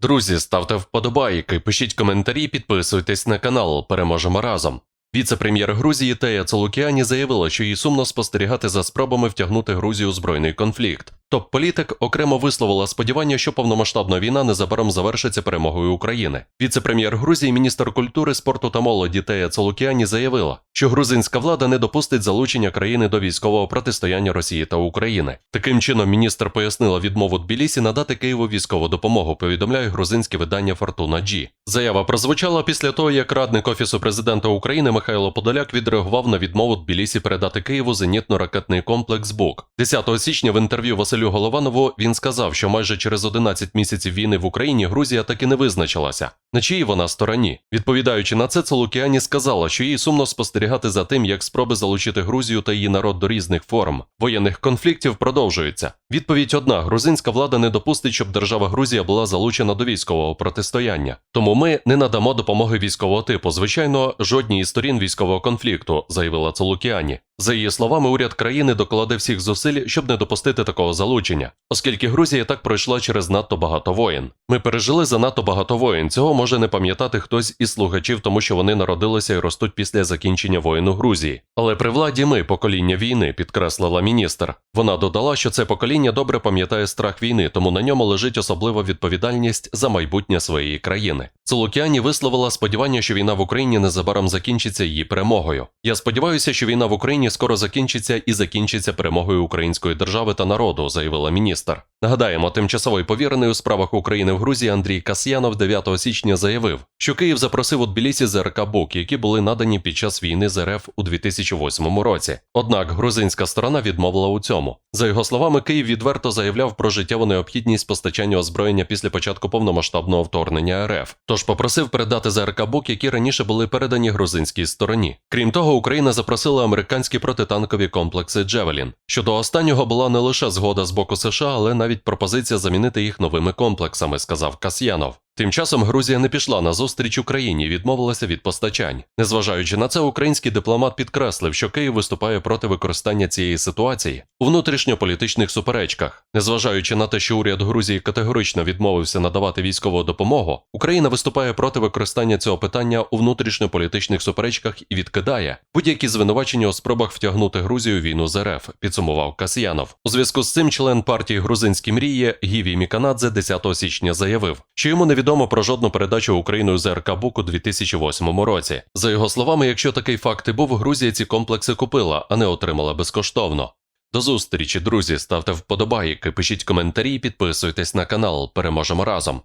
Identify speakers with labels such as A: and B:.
A: Друзі, ставте вподобайки, пишіть коментарі, підписуйтесь на канал. Переможемо разом. Віце-прем'єр Грузії Тея Цолукіані заявила, що їй сумно спостерігати за спробами втягнути Грузію у збройний конфлікт. Топ-політик окремо висловила сподівання, що повномасштабна війна незабаром завершиться перемогою України. Віце-прем'єр Грузії, міністр культури, спорту та молоді Тея Цолукіані заявила, що грузинська влада не допустить залучення країни до військового протистояння Росії та України. Таким чином, міністр пояснила відмову Тбілісі надати Києву військову допомогу. Повідомляє грузинське видання Фортуна Джі. Заява прозвучала після того, як радник офісу президента України Михайло Подоляк відреагував на відмову Тбілісі передати Києву зенітно-ракетний комплекс БУК. 10 січня в інтерв'ю Василю Голованову він сказав, що майже через 11 місяців війни в Україні Грузія так і не визначилася. На чиїй вона стороні? Відповідаючи на це, Цолукіані сказала, що їй сумно спостерігати за тим, як спроби залучити Грузію та її народ до різних форм воєнних конфліктів продовжуються. Відповідь одна: грузинська влада не допустить, щоб держава Грузія була залучена до військового протистояння. Тому ми не надамо допомоги військового типу. Звичайно, жодній із сторін військового конфлікту, заявила Цолукіані. За її словами, уряд країни докладе всіх зусиль, щоб не допустити такого залучення, оскільки Грузія так пройшла через надто багато воєн. Ми пережили занадто багато воєн. Цього може не пам'ятати хтось із слухачів, тому що вони народилися і ростуть після закінчення воєн у Грузії. Але при владі ми покоління війни, підкреслила міністр. Вона додала, що це покоління добре пам'ятає страх війни, тому на ньому лежить особлива відповідальність за майбутнє своєї країни. Цолукіані висловила сподівання, що війна в Україні незабаром закінчиться її перемогою. Я сподіваюся, що війна в Україні скоро закінчиться і закінчиться перемогою української держави та народу, заявила міністр. Нагадаємо, тимчасовий повірений у справах України в Грузії Андрій Касьянов 9 січня заявив, що Київ запросив у Тбілісі ЗРК БУК, які були надані під час війни з РФ у 2008 році. Однак грузинська сторона відмовила у цьому. За його словами, Київ відверто заявляв про життєву необхідність постачання озброєння після початку повномасштабного вторгнення РФ. Тож попросив передати ЗРК БУК, які раніше були передані грузинській стороні. Крім того, Україна запросила американські протитанкові комплекси Джевелін. Щодо останнього була не лише згода з боку США, але навіть пропозиція замінити їх новими комплексами, сказав Касьянов. Тим часом Грузія не пішла на зустріч Україні, відмовилася від постачань. Незважаючи на це, український дипломат підкреслив, що Київ виступає проти використання цієї ситуації у внутрішньополітичних суперечках. Незважаючи на те, що уряд Грузії категорично відмовився надавати військову допомогу, Україна виступає проти використання цього питання у внутрішньополітичних суперечках і відкидає будь-які звинувачення у спробах втягнути Грузію в війну з РФ, підсумував Касьянов. У зв'язку з цим член партії Грузинські мрії Гіві Міканадзе 10 січня заявив, що йому невідомо про жодну передачу Україною ЗРК БУК у 2008 році. За його словами, якщо такий факт і був, Грузія ці комплекси купила, а не отримала безкоштовно. До зустрічі, друзі, ставте вподобайки, пишіть коментарі, і підписуйтесь на канал. Переможемо разом.